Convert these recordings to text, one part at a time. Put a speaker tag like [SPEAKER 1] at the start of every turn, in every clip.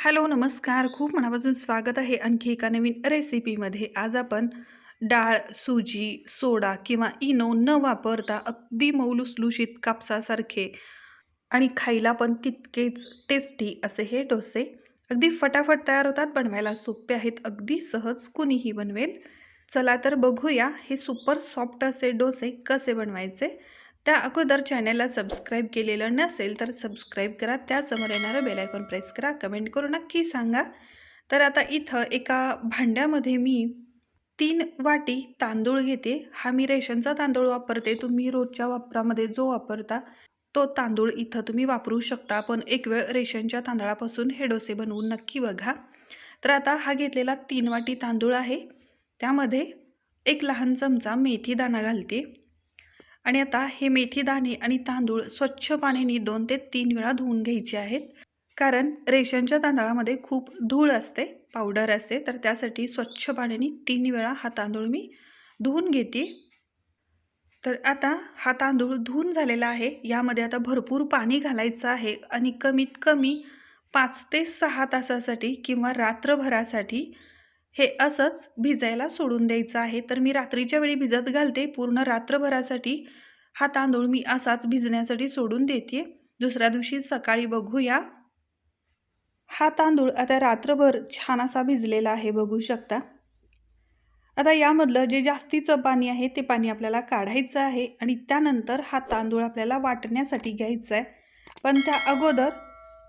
[SPEAKER 1] Hello, नमस्कार. खूप मनापासून स्वागत आहे आणखी एका नवीन रेसिपीमध्ये. आज आपण डाळ, सुजी, सोडा किंवा इनो न वापरता अगदी मौलुसलुशीत कापसासारखे आणि खायला पण तितकेच टेस्टी असे हे डोसे अगदी फटाफट तयार होतात. बनवायला सोपे आहेत. अगदी सहज कुणीही बनवेल. चला तर बघूया हे सुपर सॉफ्ट असे डोसे कसे बनवायचे. त्या अगोदर चॅनलला सबस्क्राईब केलेलं नसेल तर सबस्क्राईब करा. त्यासमोर येणारं बेलायकॉन प्रेस करा. कमेंट करू नक्की सांगा. तर आता इथं एका भांड्यामध्ये मी तीन वाटी तांदूळ घेते. हा मी रेशनचा तांदूळ वापरते. तुम्ही रोजच्या वापरामध्ये जो वापरता तो तांदूळ इथं तुम्ही वापरू शकता. पण एक वेळ रेशनच्या तांदळापासून हे डोसे बनवून नक्की बघा. तर आता हा घेतलेला तीन वाटी तांदूळ आहे. त्यामध्ये एक लहान चमचा मेथी दाणा घालते. आणि आता हे मेथीदाणे आणि तांदूळ स्वच्छ पाण्याने दोन ते तीन वेळा धुवून घ्यायचे आहेत. कारण रेशनच्या तांदळामध्ये खूप धूळ असते, पावडर असते. तर त्यासाठी स्वच्छ पाण्याने तीन वेळा हा तांदूळ मी धुवून घेते. तर आता हा तांदूळ धुवून झालेला आहे. यामध्ये आता भरपूर पाणी घालायचं आहे आणि कमीत कमी पाच ते सहा तासासाठी किंवा रात्रभरासाठी हे असंच भिजायला सोडून द्यायचं आहे. तर मी रात्रीच्या वेळी भिजत घालते. पूर्ण रात्रभरासाठी हा तांदूळ मी असाच भिजण्यासाठी सोडून देते. दुसऱ्या दिवशी सकाळी बघूया. हा तांदूळ आता रात्रभर छान असा भिजलेला आहे बघू शकता. आता यामधलं जे जास्तीचं पाणी आहे ते पाणी आपल्याला काढायचं आहे आणि त्यानंतर हा तांदूळ आपल्याला वाटण्यासाठी घ्यायचा आहे. पण त्या अगोदर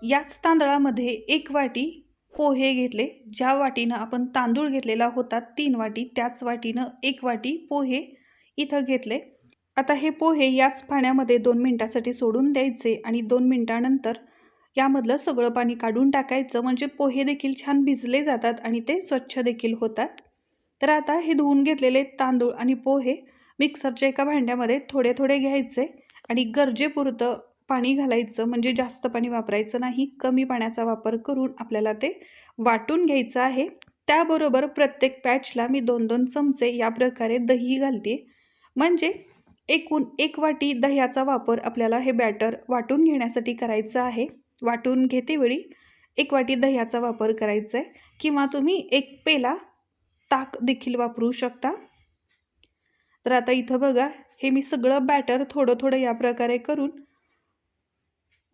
[SPEAKER 1] याच तांदळामध्ये एक वाटी पोहे घेतले. ज्या वाटीनं आपण तांदूळ घेतलेला होता तीन वाटी त्याच वाटीनं एक वाटी पोहे इथं घेतले. आता हे पोहे याच पाण्यामध्ये दोन मिनटासाठी सोडून द्यायचे आणि दोन मिनटानंतर यामधलं सगळं पाणी काढून टाकायचं. म्हणजे पोहे देखील छान भिजले जातात आणि ते स्वच्छ देखील होतात. तर आता हे धुवून घेतलेले तांदूळ आणि पोहे मिक्सरच्या एका भांड्यामध्ये थोडे थोडे घ्यायचे आणि गरजेपुरतं पाणी घालायचं. म्हणजे जास्त पाणी वापरायचं नाही. कमी पाण्याचा वापर करून आपल्याला ते वाटून घ्यायचं आहे. त्याबरोबर प्रत्येक पॅचला मी 2-2 चमचे या प्रकारे दही घालते. म्हणजे एकूण एक वाटी दह्याचा वापर आपल्याला हे बॅटर वाटून घेण्यासाठी करायचं आहे. वाटून घेतेवेळी एक वाटी दह्याचा वापर करायचा आहे किंवा तुम्ही एक पेला ताक देखील वापरू शकता. तर आता इथं बघा हे मी सगळं बॅटर थोडं-थोडं या प्रकारे करून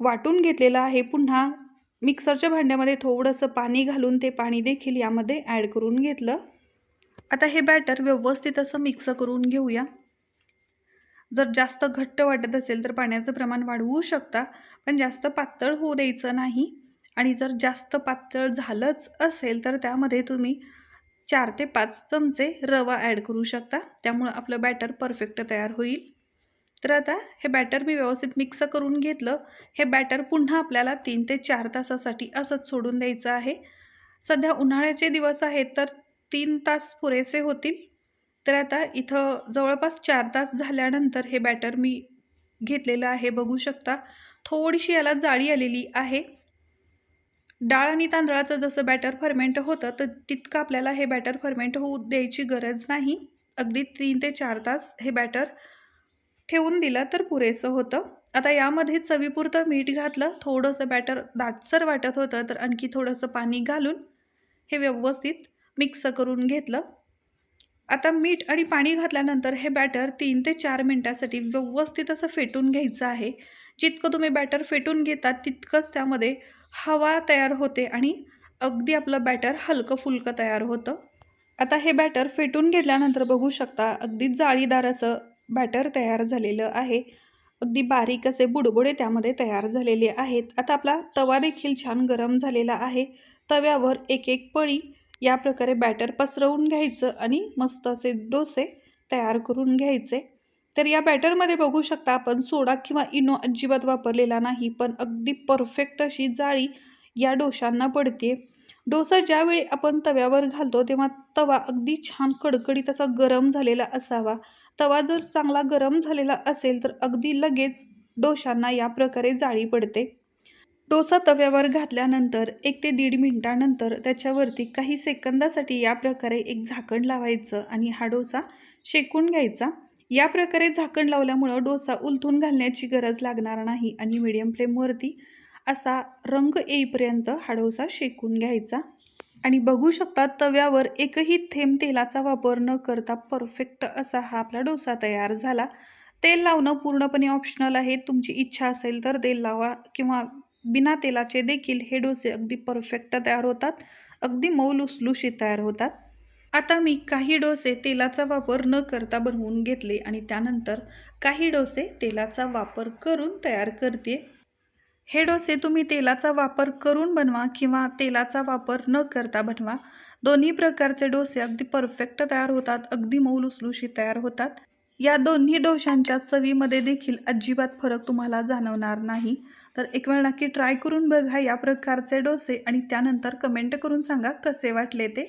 [SPEAKER 1] वाटून घेतलेलं आहे. पुन्हा मिक्सरच्या भांड्यामध्ये थोडंसं पाणी घालून ते पाणी देखील यामध्ये ॲड करून घेतलं. आता हे बॅटर व्यवस्थित असं मिक्स करून घेऊया. जर जास्त घट्ट वाटत असेल तर पाण्याचं प्रमाण वाढवू शकता. पण जास्त पातळ होऊ द्यायचं नाही आणि जर जास्त पातळ झालंच असेल तर त्यामध्ये तुम्ही चार ते पाच चमचे रवा ॲड करू शकता. त्यामुळं आपलं बॅटर परफेक्ट तयार होईल. तर आता हे बॅटर मी व्यवस्थित मिक्स करून घेतलं. हे बॅटर पुन्हा आपल्याला तीन ते चार तासासाठी असंच सोडून द्यायचं आहे. सध्या उन्हाळ्याचे दिवस आहेत तर तीन तास पुरेसे होतील. तर आता इथं जवळपास चार तास झाल्यानंतर हे बॅटर मी घेतलेलं आहे बघू शकता. थोडीशी याला जाळी आलेली आहे. डाळ आणि तांदळाचं जसं बॅटर फर्मेंट होतं तर तितकं आपल्याला हे बॅटर फर्मेंट होऊ द्यायची गरज नाही. अगदी तीन ते चार तास हे बॅटर ठेवून दिलं तर पुरेसं होतं. आता यामध्ये चवीपुरतं मीठ घातलं. थोडंसं बॅटर दाटसर वाटत होतं तर आणखी थोडंसं पाणी घालून हे व्यवस्थित मिक्स करून घेतलं. आता मीठ आणि पाणी घातल्यानंतर हे बॅटर तीन ते चार मिनटासाठी व्यवस्थित असं फेटून घ्यायचं आहे. जितकं तुम्ही बॅटर फेटून घेता तितकंच त्यामध्ये हवा तयार होते आणि अगदी आपलं बॅटर हलकं-फुलकं तयार होतं. आता हे बॅटर फेटून घेतल्यानंतर बघू शकता अगदी जाळीदार असं बॅटर तयार झालेलं आहे. अगदी बारीक असे बुडबुडे त्यामध्ये तयार झालेले आहेत. आता आपला तवा देखील छान गरम झालेला आहे. तव्यावर एक-एक पळी या प्रकारे बॅटर पसरवून घ्यायचं आणि मस्त असे डोसे तयार करून घ्यायचे. तर या बॅटरमध्ये बघू शकता आपण सोडा किंवा इनो अजिबात वापरलेला नाही. पण अगदी परफेक्ट अशी जाळी या डोशांना पडते. डोसा ज्यावेळी आपण तव्यावर घालतो तेव्हा तवा अगदी छान कडकडीत असा गरम झालेला असावा. तवा जर चांगला गरम झालेला असेल तर अगदी लगेच डोशांना या प्रकारे जाळी पडते. डोसा तव्यावर घातल्यानंतर एक ते दीड मिनटानंतर त्याच्यावरती काही सेकंदासाठी या प्रकारे एक झाकण लावायचं आणि हा डोसा शेकून घ्यायचा. या प्रकारे झाकण लावल्यामुळं डोसा उलथून घालण्याची गरज लागणार नाही आणि मीडियम फ्लेमवरती असा रंग येईपर्यंत हाडोसा शेकून घ्यायचा. आणि बघू शकता तव्यावर एकही थेंब तेलाचा वापर न करता परफेक्ट असा हा आपला डोसा तयार झाला. तेल लावणं पूर्णपणे ऑप्शनल आहे. तुमची इच्छा असेल तर तेल लावा किंवा बिना तेलाचे देखील हे डोसे अगदी परफेक्ट तयार होतात. अगदी मऊ लुसलुशीत तयार होतात. आता मी काही डोसे तेलाचा वापर न करता बनवून घेतले आणि त्यानंतर काही डोसे तेलाचा वापर करून तयार करते हे डोसे तुम्ही तेलाचा वापर करून बनवा किंवा तेलाचा वापर न करता बनवा. दोन्ही प्रकारचे डोसे अगदी परफेक्ट तयार होतात अगदी मऊ लुसलुशीत तयार होतात. या दोन्ही डोशांच्या चवीमध्ये देखील अजिबात फरक तुम्हाला जाणवणार नाही. तर एक वेळ नक्की ट्राय करून बघा या प्रकारचे डोसे आणि त्यानंतर कमेंट करून सांगा कसे वाटले ते.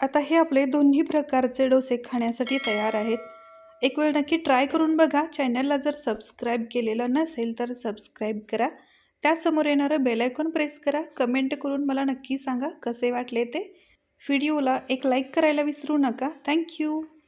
[SPEAKER 1] आता हे आपले दोन्ही प्रकारचे डोसे खाण्यासाठी तयार आहेत. एक वेळ नक्की ट्राय करून बघा. चॅनलला जर सबस्क्राईब केलेलं नसेल तर सबस्क्राईब करा. त्यासमोर येणारं बेलायकॉन प्रेस करा. कमेंट करून मला नक्की सांगा कसे वाटले ते. व्हिडिओला एक लाईक करायला विसरू नका. थँक्यू